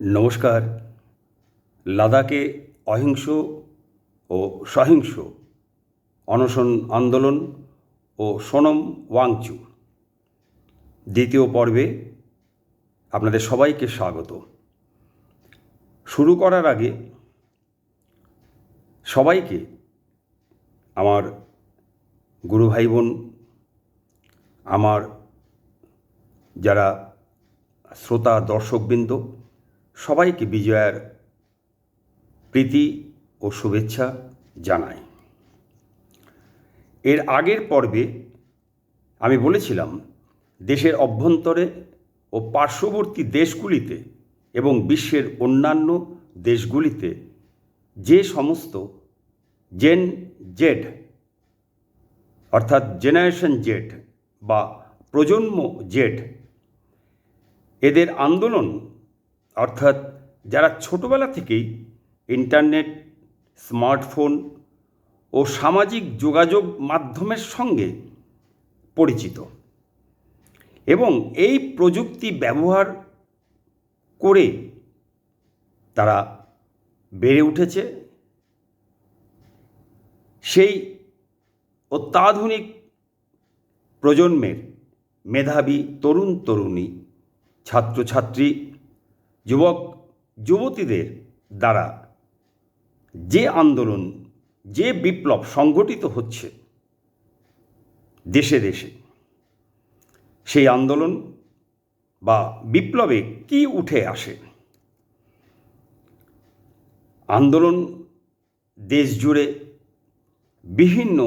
নমস্কার। লাদাখে অহিংস ও সহিংস অনশন আন্দোলন ও সোনম ওয়াংচু। দ্বিতীয় পর্বে আপনাদের সবাইকে স্বাগত। শুরু করার আগে সবাইকে আমার গুরু ভাই বোন, আমার যারা শ্রোতা, দর্শকবৃন্দ সবাইকে বিজয়ার প্রীতি ও শুভেচ্ছা জানাই। এর আগের পর্বে আমি বলেছিলাম, দেশের অভ্যন্তরে ও পার্শ্ববর্তী দেশগুলিতে এবং বিশ্বের অন্যান্য দেশগুলিতে যে সমস্ত জেন জেড অর্থাৎ জেনারেশন জেড বা প্রজন্ম জেড এদের আন্দোলন অর্থাৎ যারা ছোটবেলা থেকেই ইন্টারনেট, স্মার্টফোন ও সামাজিক যোগাযোগ মাধ্যমের সঙ্গে পরিচিত এবং এই প্রযুক্তি ব্যবহার করে তারা বেড়ে উঠেছে, সেই অত্যাধুনিক প্রজন্মের মেধাবী তরুণ তরুণী ছাত্রছাত্রী যুবক, যুবতীদের দ্বারা যে আন্দোলন, যে বিপ্লব সংগঠিত হচ্ছে দেশে দেশে, সেই আন্দোলন বা বিপ্লবে কি উঠে আসে? আন্দোলন দেশ জুড়ে বিভিন্ন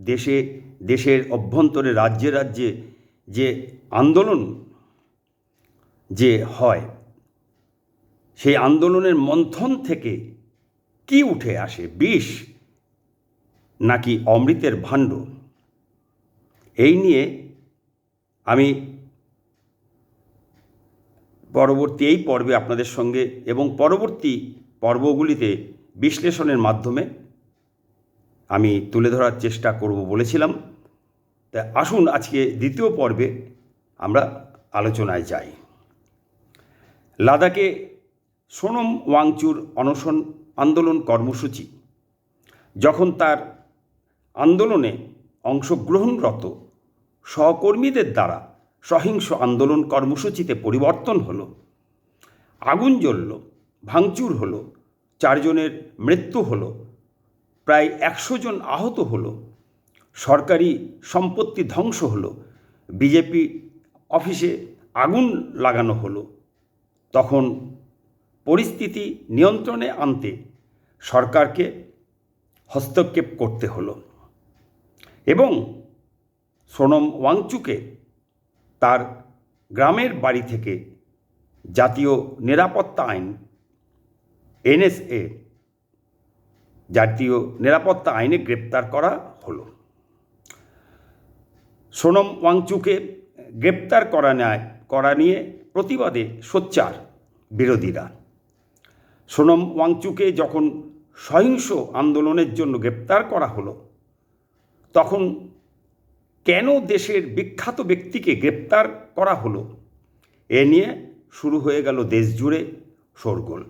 দেশে, দেশের অভ্যন্তরে, রাজ্যে রাজ্যে যে আন্দোলন যে হয় সেই আন্দোলনের মন্থন থেকে কি উঠে আসে? বিষ নাকি অমৃতের ভাণ্ড? এই নিয়ে আমি পরবর্তী এই পর্বে আপনাদের সঙ্গে এবং পরবর্তী পর্বগুলিতে বিশ্লেষণের মাধ্যমে আমি তুলে ধরার চেষ্টা করব বলেছিলাম। তা আসুন আজকে দ্বিতীয় পর্বে আমরা আলোচনায় যাই। লাদাখে সোনম ওয়াংচুর অনশন আন্দোলন কর্মসূচি। যখন তার আন্দোলনে অংশগ্রহণরত সহকর্মীদের দ্বারা সহিংস আন্দোলন কর্মসূচিতে পরিবর্তন হলো, আগুন জ্বলল, ভাঙচুর হলো, চারজনের মৃত্যু হলো, প্রায় একশো জন আহত হলো, সরকারি সম্পত্তি ধ্বংস হলো, বিজেপি অফিসে আগুন লাগানো হলো, তখন পরিস্থিতি নিয়ন্ত্রণে আনতে সরকারকে হস্তক্ষেপ করতে হলো। এবং সোনম ওয়াংচুকে তার গ্রামের বাড়ি থেকে জাতীয় নিরাপত্তা আইন, এনএসএ, জাতীয় নিরাপত্তা আইনে গ্রেপ্তার করা হলো। সোনম ওয়াংচুকে গ্রেপ্তার করা নেয় করা নিয়ে প্রতিবাদে সোচ্চার বিরোধীরা। সোনম ওয়াংচুকে যখন সহিংস আন্দোলনের জন্য গ্রেপ্তার করা হলো, তখন কেন দেশের বিখ্যাত ব্যক্তিকে গ্রেপ্তার করা হলো, এ নিয়ে শুরু হয়ে গেল দেশ জুড়ে শোরগোল।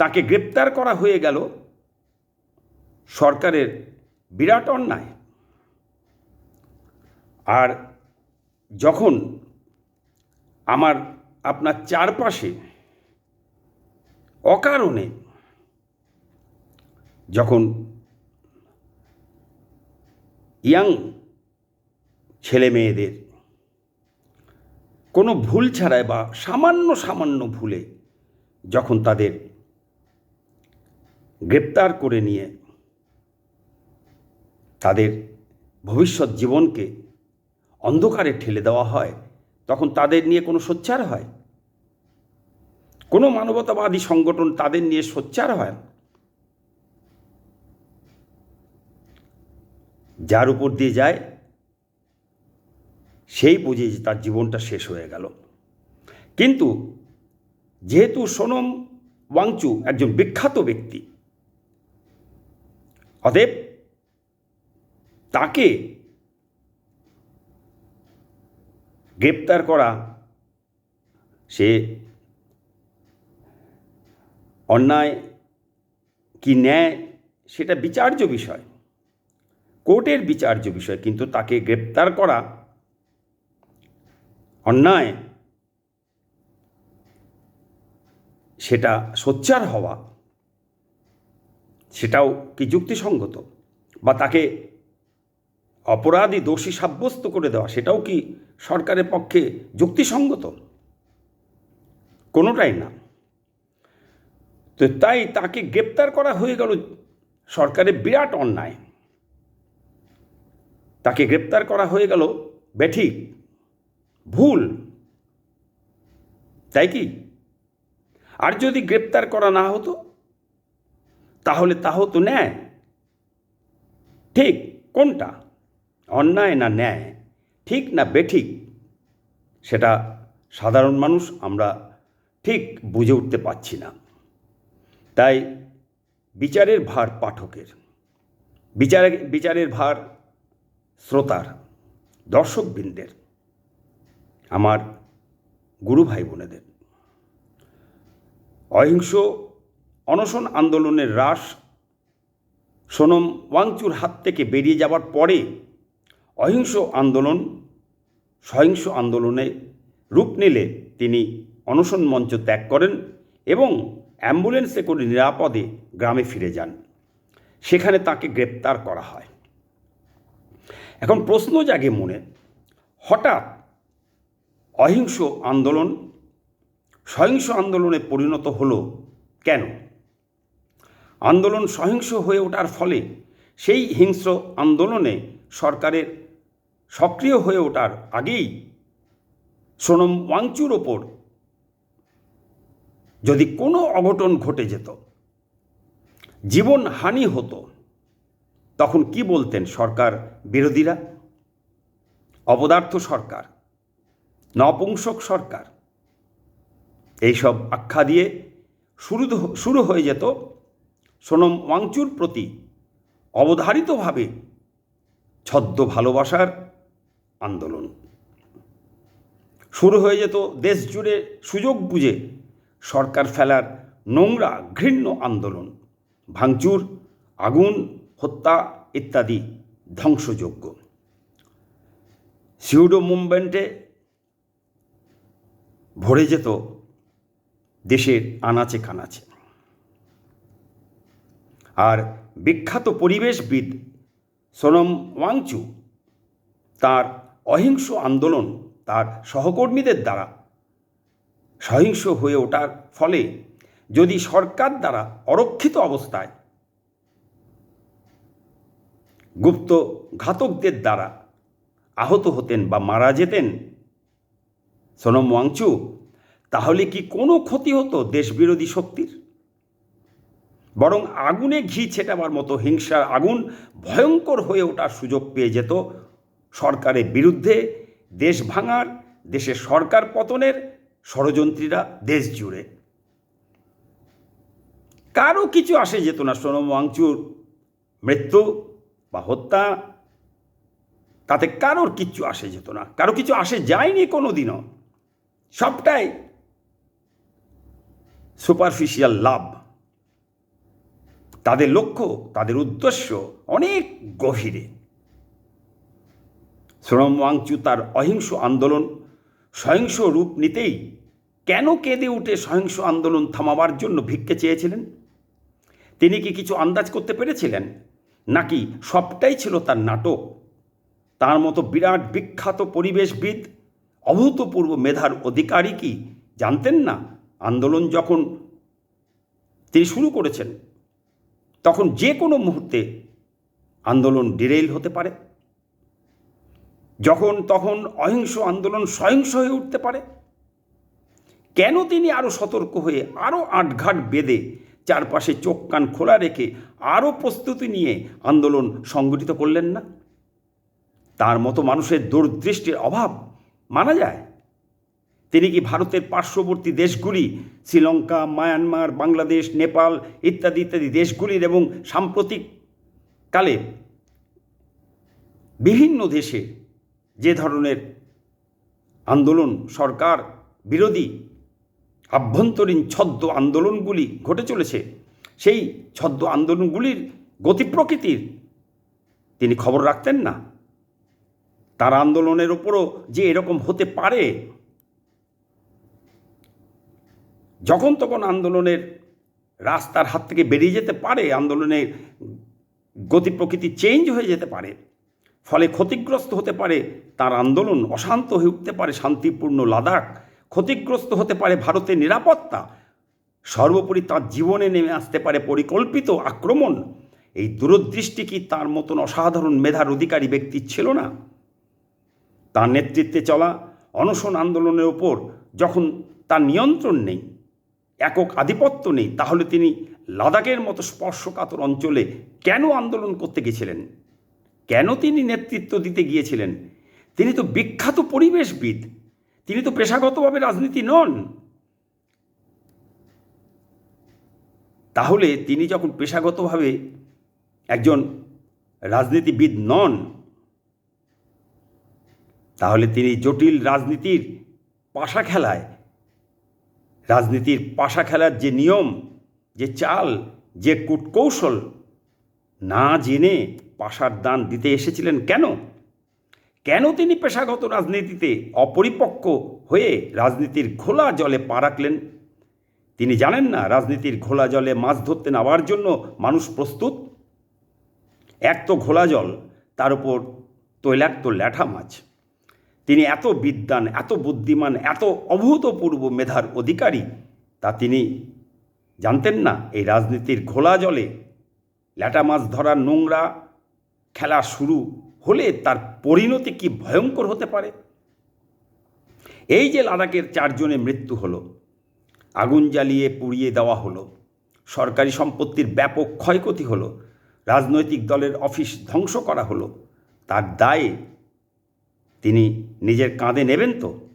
তাকে গ্রেপ্তার করা হয়ে গেল সরকারের বিরাট অন্যায়। আর যখন আমার আপনার চারপাশে অকারণে যখন ইয়াং ছেলে মেয়েদের কোনো ভুল ছাড়াই বা সামান্য সামান্য ভুলে যখন তাদের গ্রেপ্তার করে নিয়ে তাদের ভবিষ্যৎ জীবনকে অন্ধকারে ঠেলে দেওয়া হয়, তখন তাদের নিয়ে কোনো সোচ্চার হয়? কোনো মানবতাবাদী সংগঠন তাদের নিয়ে সোচ্চার হয় যার উপর দিয়ে যায়, সেই বুঝে যে তার জীবনটা শেষ হয়ে গেল। কিন্তু যেহেতু সোনম ওয়াংচু একজন বিখ্যাত ব্যক্তি, অতএব তাকে গ্রেপ্তার করা, সে অন্যায় কি ন্যায়, সেটা বিচার্য বিষয়। কোর্টের বিচার্য বিষয়, কিন্তু তাকে গ্রেপ্তার করা অন্যায়, সেটা সোচ্চার হওয়া, সেটাও কি যুক্তিসঙ্গত? বা তাকে অপরাধী দোষী সাব্যস্ত করে দেওয়া, সেটাও কি সরকারের পক্ষে যুক্তিসঙ্গত? কোনোটাই না। তো তাই তাকে গ্রেপ্তার করা হয়ে গেল। সরকারের বিরাট অন্যায়। তাকে গ্রেপ্তার করা হয়ে গেল বেঠিক ভুল। তাই কি? আর যদি গ্রেপ্তার করা না হতো, তাহলে তা হতো ন্যায়। ঠিক কোনটা? অন্যায় না ন্যায়? ঠিক না বেঠিক সেটা সাধারণ মানুষ আমরা ঠিক বুঝে উঠতে পারছি না। তাই বিচারের ভার পাঠকের। বিচারে, বিচারের ভার শ্রোতার, দর্শকবৃন্দের, আমার গুরু ভাই বোনেদের। অহিংস অনশন আন্দোলনের হ্রাস সোনম ওয়াংচুর হাত থেকে বেরিয়ে যাওয়ার পরে অহিংস আন্দোলন, সহিংস আন্দোলনে রূপ নিলে তিনি অনশন মঞ্চ ত্যাগ করেন এবং অ্যাম্বুলেন্সে করে নিরাপদে গ্রামে ফিরে যান। সেখানে তাকে গ্রেপ্তার করা হয়। এখন প্রশ্ন জাগে মনে, হঠাৎ অহিংস আন্দোলন, সহিংস আন্দোলনে পরিণত হলো কেন? আন্দোলন সহিংস হয়ে ওঠার ফলে সেই হিংস্র আন্দোলনে সরকারের সক্রিয় হয়ে ওঠার আগেই সোনম ওয়াংচুর ওপর যদি কোনো অঘটন ঘটে যেত, জীবন হানি হতো, তখন কি বলতেন সরকার বিরোধীরা? অপদার্থ সরকার, নপুংসক সরকার, এইসব আখ্যা দিয়ে শুরু শুরু হয়ে যেত সোনম ওয়াংচুর প্রতি অবধারিতভাবে ছদ্ম ভালোবাসার আন্দোলন। শুরু হয়ে যেত দেশ জুড়ে সুযোগ বুঝে সরকার ফেলার নোংরা, ঘৃণ্য আন্দোলন, ভাঙচুর, আগুন, হত্যা ইত্যাদি ধ্বংসযোগ্য। সিউডো মুভমেন্টে ভরে যেত দেশের আনাচে কানাচে। আর বিখ্যাত পরিবেশবিদ সোনম ওয়াংচু তার অহিংস আন্দোলন তার সহকর্মীদের দ্বারা সহিংস হয়ে ওঠার ফলে যদি সরকার দ্বারা অরক্ষিত অবস্থায় গুপ্ত ঘাতকদের দ্বারা আহত হতেন বা মারা যেতেন সোনম ওয়াংচু, তাহলে কি কোনো ক্ষতি হতো দেশবিরোধী শক্তির? বরং আগুনে ঘি ছেটাবার মতো হিংসার আগুন ভয়ঙ্কর হয়ে ওঠার সুযোগ পেয়ে যেত সরকারের বিরুদ্ধে, দেশ ভাঙার, দেশের সরকার পতনের ষড়যন্ত্রীরা দেশ জুড়ে। কারও কিছু আসে যেত না, সোনম ওয়াংচুর মৃত্যু বা হত্যা, তাতে কারোর কিচ্ছু আসে যেত না। কারও কিছু আসে যায়নি কোনো দিনও সবটাই সুপারফিশিয়াল লাভ তাদের লক্ষ্য, তাদের উদ্দেশ্য অনেক গভীরে। শ্রম ওয়াংচু তার অহিংস আন্দোলন সহিংস রূপ নিতেই কেন কেঁদে উঠে সহিংস আন্দোলন থামাবার জন্য ভিক্ষে চেয়েছিলেন? তিনি কি কিছু আন্দাজ করতে পেরেছিলেন? নাকি সবটাই ছিল তার নাটক? তার মতো বিরাট বিখ্যাত পরিবেশবিদ, অভূতপূর্ব মেধার অধিকারী কি জানতেন না? আন্দোলন যখন তিনি শুরু করেছেন, তখন যে কোনো মুহূর্তে আন্দোলন ডিরেইল হতে পারে। যখন তখন অহিংস আন্দোলন সহিংস হয়ে উঠতে পারে। কেন তিনি আরও সতর্ক হয়ে আরও আটঘাট বেঁধে চারপাশে চোখ কান খোলা রেখে আরও প্রস্তুতি নিয়ে আন্দোলন সংগঠিত করলেন না? তার মতো মানুষের দূরদৃষ্টির অভাব মানা যায়। তিনি কি ভারতের পার্শ্ববর্তী দেশগুলি, শ্রীলঙ্কা, মায়ানমার, বাংলাদেশ, নেপাল ইত্যাদি ইত্যাদি দেশগুলির এবং সাম্প্রতিক কালে বিভিন্ন দেশে যে ধরনের আন্দোলন সরকার বিরোধী আভ্যন্তরীণ ছদ্ম আন্দোলনগুলি ঘটে চলেছে, সেই ছদ্ম আন্দোলনগুলির গতি প্রকৃতির তিনি খবর রাখতেন না। তার আন্দোলনের ওপরও যে এরকম হতে পারে, যখন তখন আন্দোলনের রাস্তার হাত থেকে বেরিয়ে যেতে পারে, আন্দোলনের গতি প্রকৃতি চেঞ্জ হয়ে যেতে পারে। ফলে ক্ষতিগ্রস্ত হতে পারে তার আন্দোলন, অশান্ত হয়ে উঠতে পারে শান্তিপূর্ণ লাদাখ, ক্ষতিগ্রস্ত হতে পারে ভারতের নিরাপত্তা, সর্বোপরি তার জীবনে নেমে আসতে পারে পরিকল্পিত আক্রমণ। এই দূরদৃষ্টি কি তার মতন অসাধারণ মেধার অধিকারী ব্যক্তি ছিল না? তার নেতৃত্বে চলা, অনশন আন্দোলনের ওপর যখন তার নিয়ন্ত্রণ নেই, একক আধিপত্য নেই, তাহলে তিনি লাদাখের মতো স্পর্শকাতর অঞ্চলে কেন আন্দোলন করতে গেছিলেন? কেন তিনি নেতৃত্ব দিতে গিয়েছিলেন? তিনি তো বিখ্যাত পরিবেশবিদ। তিনি তো পেশাগতভাবে রাজনীতি নন। তাহলে তিনি যখন পেশাগতভাবে একজন রাজনীতিবিদ নন, তাহলে তিনি জটিল রাজনীতির পাশা খেলায়, রাজনীতির পাশা খেলার যে নিয়ম, যে চাল, যে কূটকৌশল, না জেনে পাশার দান দিতে এসেছিলেন কেন? কেন তিনি পেশাগত রাজনীতিতে অপরিপক্ক হয়ে রাজনীতির ঘোলা জলে পা রাখলেন? তিনি জানেন না রাজনীতির ঘোলা জলে মাছ ধরতে নামার জন্য মানুষ প্রস্তুত? এক তো ঘোলা জল, তার উপর তৈলাক্ত ল্যাঠা মাছ। তিনি এত বিদ্বান, এত বুদ্ধিমান, এত অভূতপূর্ব মেধার অধিকারী, তা তিনি জানতেন না এই রাজনীতির ঘোলা জলে ল্যাটা মাছ ধরার নোংরা খেলা শুরু হলে তার পরিণতি কি ভয়ঙ্কর হতে পারে? এই যে লাদাখের চারজনের মৃত্যু হলো, আগুন জ্বালিয়ে পুড়িয়ে দেওয়া হলো, সরকারি সম্পত্তির ব্যাপক ক্ষয়ক্ষতি হলো, রাজনৈতিক দলের অফিস ধ্বংস করা হলো, তার দায়ে তিনি নিজের কাঁধে নেবেন তো?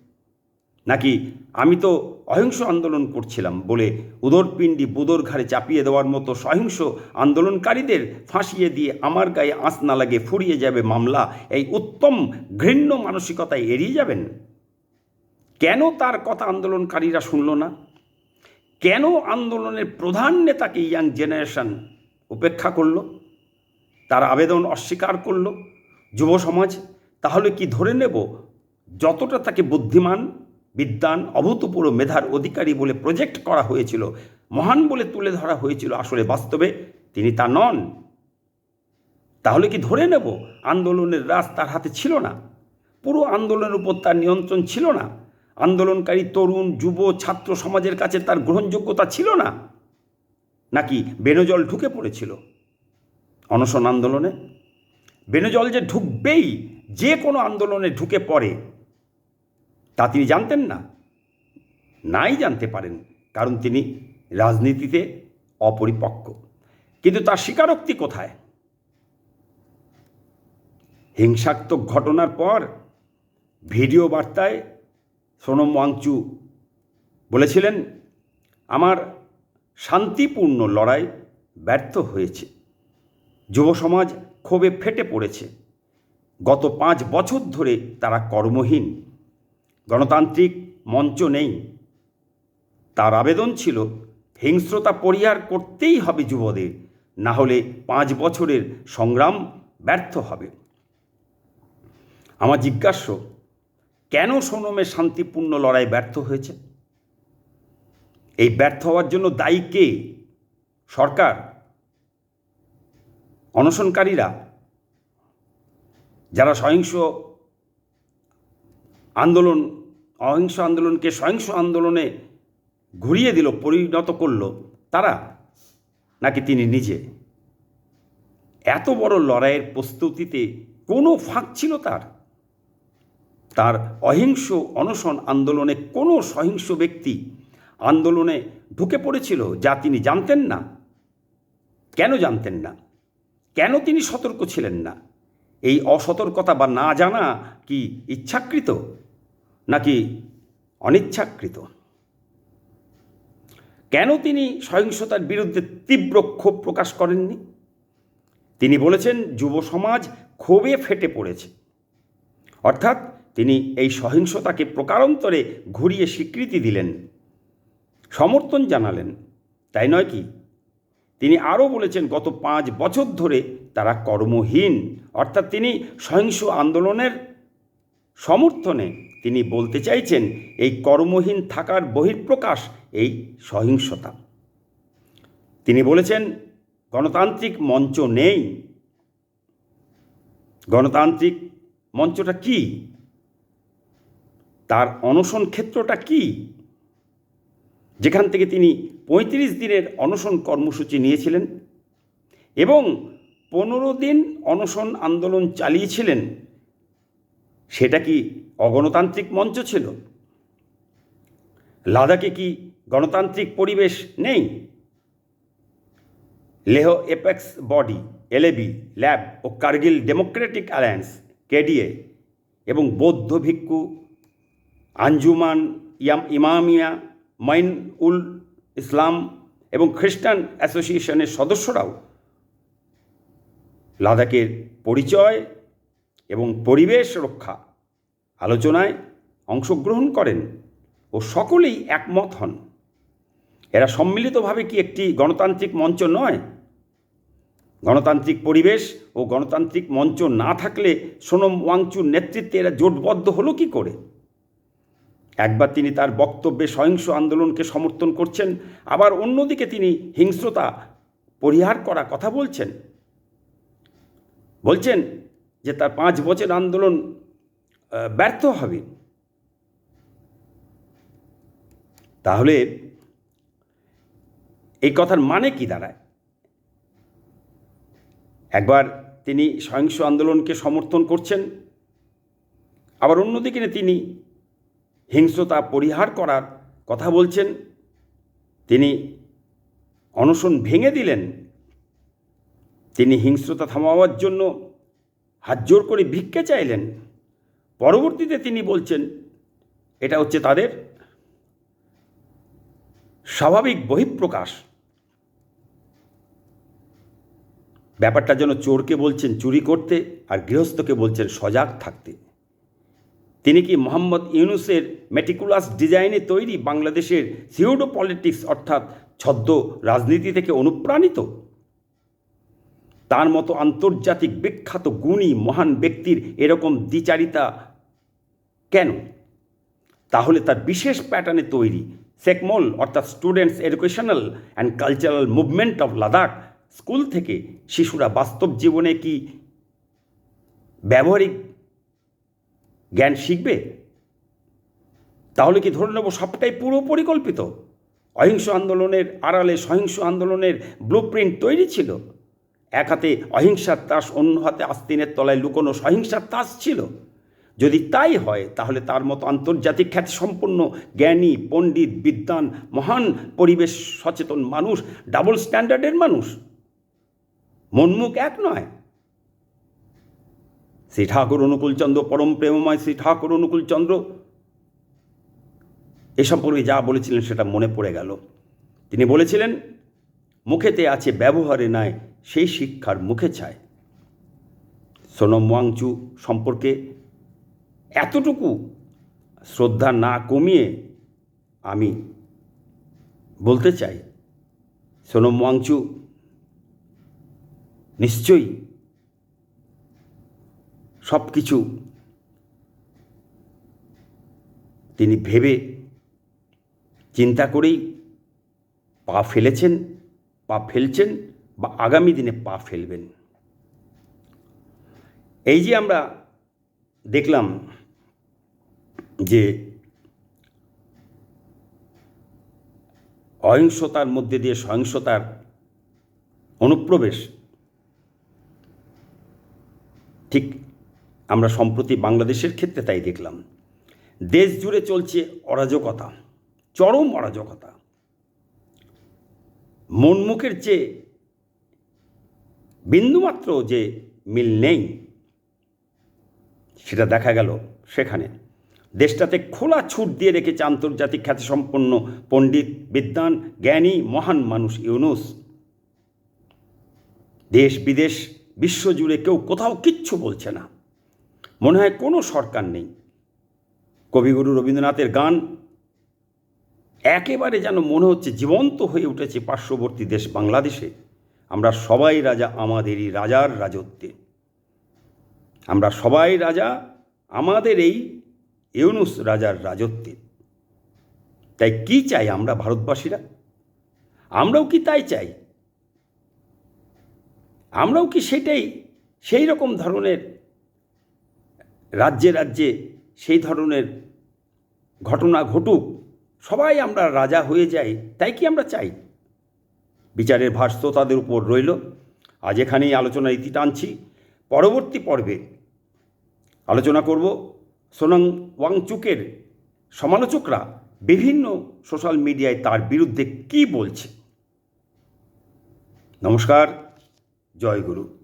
নাকি আমি তো অহিংস আন্দোলন করছিলাম বলে উদরপিণ্ডি বুদর ঘাড়ে চাপিয়ে দেওয়ার মতো সহিংস আন্দোলনকারীদের ফাঁসিয়ে দিয়ে আমার গায়ে আঁচ না লাগে ফুরিয়ে যাবে মামলা, এই উত্তম ঘৃণ্য মানসিকতায় এড়িয়ে যাবেন? কেন তার কথা আন্দোলনকারীরা শুনল না? কেন আন্দোলনের প্রধান নেতাকে ইয়াং জেনারেশন উপেক্ষা করল? তার আবেদন অস্বীকার করল? যুব সমাজ, তাহলে কি ধরে নেব যতটা তাকে বুদ্ধিমান বিদ্যান অভূতপূর্ব মেধার অধিকারী বলে প্রজেক্ট করা হয়েছিল, মহান বলে তুলে ধরা হয়েছিল আসলে বাস্তবে, তিনি তা নন। তাহলে কি ধরে নেব, আন্দোলনের রাস তার হাতে ছিল না? পুরো আন্দোলনের উপর তার নিয়ন্ত্রণ ছিল না? আন্দোলনকারী তরুণ, যুব, ছাত্র সমাজের কাছে তার গ্রহণযোগ্যতা ছিল না? নাকি বেনজল ঢুকে পড়েছিল? অনশন আন্দোলনে? বেনজল যে ঢুকবেই, যে কোনো আন্দোলনে ঢুকে পড়ে তা তিনি জানতেন না। নাই জানতে পারেন, কারণ তিনি রাজনীতিতে অপরিপক্ক। কিন্তু তার স্বীকারোক্তি কোথায়? হিংসাত্মক ঘটনার পর ভিডিও বার্তায় সোনম ওয়াংচু বলেছিলেন, আমার শান্তিপূর্ণ লড়াই ব্যর্থ হয়েছে। যুব সমাজ ক্ষোভে ফেটে পড়েছে। গত পাঁচ বছর ধরে তারা কর্মহীন। গণতান্ত্রিক মঞ্চ নেই। তার আবেদন ছিল, হিংস্রতা পরিহার করতেই হবে যুবদের, না হলে পাঁচ বছরের সংগ্রাম ব্যর্থ হবে। আমার জিজ্ঞাস্য, কেন সোনমের শান্তিপূর্ণ লড়াই ব্যর্থ হয়েছে? এই ব্যর্থ হওয়ার জন্য দায়ী কে? সরকার? অনশনকারীরা? যারা সহিংস আন্দোলন, অহিংস আন্দোলনকে সহিংস আন্দোলনে ঘুরিয়ে দিল, পরিণত করল তারা নাকি তিনি নিজে? এত বড় লড়াইয়ের প্রস্তুতিতে কোনো ফাঁক ছিল তার? তার অহিংস অনশন আন্দোলনে কোনো সহিংস ব্যক্তি আন্দোলনে ঢুকে পড়েছিল যা তিনি জানতেন না? কেন জানতেন না? কেন তিনি সতর্ক ছিলেন না? এই অসতর্কতা বা না জানা কি ইচ্ছাকৃত? নাকি অনিচ্ছাকৃত? কেন তিনি সহিংসতার বিরুদ্ধে তীব্র ক্ষোভ প্রকাশ করেননি? তিনি বলেছেন, যুব সমাজ ক্ষোভে ফেটে পড়েছে। অর্থাৎ তিনি এই সহিংসতাকে প্রকারান্তরে ঘুরিয়ে স্বীকৃতি দিলেন, সমর্থন জানালেন। তাই নয় কি? তিনি আরও বলেছেন, গত পাঁচ বছর ধরে তারা কর্মহীন। অর্থাৎ তিনি সহিংস আন্দোলনের সমর্থনে তিনি বলতে চাইছেন, এই কর্মহীন থাকার বহিঃপ্রকাশ, এই সহিংসতা। তিনি বলেছেন, গণতান্ত্রিক মঞ্চ নেই। গণতান্ত্রিক মঞ্চটা কি? তার অনশন ক্ষেত্রটা কি? যেখান থেকে তিনি পঁয়ত্রিশ দিনের অনশন কর্মসূচি নিয়েছিলেন এবং পনেরো দিন অনশন আন্দোলন চালিয়েছিলেন। সেটা কি অগণতান্ত্রিক মঞ্চ ছিল? লাদাখে কি গণতান্ত্রিক পরিবেশ নেই? Leh apex body, LAB, LAB ও কার্গিল ডেমোক্রেটিক অ্যালায়েন্স, কেডিএ এবং বৌদ্ধ ভিক্ষু আঞ্জুমান ইয়াম ইমামিয়া, মাইন উল ইসলাম এবং খ্রিস্টান অ্যাসোসিয়েশনের সদস্যরাও লাদাখের পরিচয় এবং পরিবেশ রক্ষা আলোচনায় অংশগ্রহণ করেন ও সকলেই একমত হন। এরা সম্মিলিতভাবে কি একটি গণতান্ত্রিক মঞ্চ নয়? গণতান্ত্রিক পরিবেশ ও গণতান্ত্রিক মঞ্চ না থাকলে সোনম ওয়াংচুর নেতৃত্বে এরা জোটবদ্ধ হলো কি করে? একবার তিনি তার বক্তব্যে সহিংস আন্দোলনকে সমর্থন করছেন, আবার অন্যদিকে তিনি হিংস্রতা পরিহার করা কথা বলছেন। বলছেন যে তার পাঁচ বছর আন্দোলন ব্যর্থ হবে। তাহলে এই কথার মানে কি দাঁড়ায়? একবার তিনি সহিংস আন্দোলনকে সমর্থন করছেন, আবার অন্যদিকে তিনি হিংস্রতা পরিহার করার কথা বলছেন। তিনি অনশন ভেঙে দিলেন। তিনি হিংস্রতা থামাবার জন্য হাত জোর করে ভিক্ষে চাইলেন। পরবর্তীতে তিনি বলছেন, এটা হচ্ছে তাদের স্বাভাবিক বহিঃপ্রকাশ। ব্যাপারটা যেন চোরকে বলছেন চুরি করতে আর গৃহস্থকে বলছেন সজাগ থাকতে। তিনি কি মোহাম্মদ ইউনুসের মেটিকুলাস ডিজাইনে তৈরি বাংলাদেশের সিউডো পলিটিক্স অর্থাৎ ছদ্ম রাজনীতি থেকে অনুপ্রাণিত? তার মতো আন্তর্জাতিক বিখ্যাত গুণী মহান ব্যক্তির এরকম দ্বিচারিতা কেন? তাহলে তার বিশেষ প্যাটার্নে তৈরি। সেকমল অর্থাৎ students educational and cultural movement of Ladakh school থেকে শিশুরা বাস্তব জীবনে কি ব্যবহারিক জ্ঞান শিখবে? তাহলে কি ধরে নেব সবটাই পুরো পরিকল্পিত? অহিংস আন্দোলনের আড়ালে সহিংস আন্দোলনের ব্লু তৈরি ছিল? এক হাতে অহিংসার তাস, অন্য হাতে আস্তিনের তলায় লুকোনো সহিংসার তাস ছিল। যদি তাই হয়, তাহলে তার মতো আন্তর্জাতিক খ্যাতিসম্পন্ন জ্ঞানী, পণ্ডিত, বিদ্বান, মহান পরিবেশ সচেতন মানুষ, ডাবল স্ট্যান্ডার্ডের মানুষ মনমুখ এক নয়। শ্রী ঠাকুর অনুকূলচন্দ্র পরম প্রেমময় শ্রী ঠাকুর অনুকূলচন্দ্র এ সম্পর্কে যা বলেছিলেন সেটা মনে পড়ে গেল। তিনি বলেছিলেন, মুখেতে আছে ব্যবহারে নাই সেই শিক্ষার মুখে চায়। সোনম ওয়াংচু সম্পর্কে এতটুকু শ্রদ্ধা না কমিয়ে আমি বলতে চাই, সোনম ওয়াংচু নিশ্চয়ই সব কিছু তিনি ভেবে চিন্তা করেই পা ফেলেছেন, পা ফেলছেন বা আগামী দিনে পা ফেলবেন। এই যে আমরা দেখলাম যে অহিংসতার মধ্যে দিয়ে সহিংসতার অনুপ্রবেশ, ঠিক আমরা সম্প্রতি বাংলাদেশের ক্ষেত্রে তাই দেখলাম। দেশ জুড়ে চলছে অরাজকতা, চরম অরাজকতা। মনমুখের চেয়ে বিন্দুমাত্র যে মিল নেই, সেটা দেখা গেল সেখানে। দেশটাতে খোলা ছুট দিয়ে রেখেছে আন্তর্জাতিক খ্যাতিসম্পন্ন পণ্ডিত, বিদ্বান, জ্ঞানী, মহান মানুষ ইউনুস। দেশ, বিদেশ বিশ্বজুড়ে কেউ কোথাও কিচ্ছু বলছে না। মনে হয় কোনো সরকার নেই। কবিগুরু রবীন্দ্রনাথের গান একেবারে যেন মনে হচ্ছে জীবন্ত হয়ে উঠেছে পার্শ্ববর্তী দেশ বাংলাদেশে। আমরা সবাই রাজা আমাদেরই রাজার রাজত্বে। আমরা সবাই রাজা আমাদের এই ইউনুস রাজার রাজত্বে। তাই কি চাই আমরা ভারতবাসীরা? আমরাও কি তাই চাই? আমরাও কি সেটাই, সেই রকম ধরনের রাজ্যে রাজ্যে সেই ধরনের ঘটনা ঘটুক, সবাই আমরা রাজা হয়ে যাই, তাই কি আমরা চাই? বিচারের ভাষ্য তাদের উপর রইল। আজ এখানেই আলোচনার ইতি টানছি। পরবর্তী পর্বে আলোচনা করব সোনাং ওয়াংচুকের সমালোচকরা বিভিন্ন সোশ্যাল মিডিয়ায় তার বিরুদ্ধে কি বলছে। নমস্কার, জয় গুরু।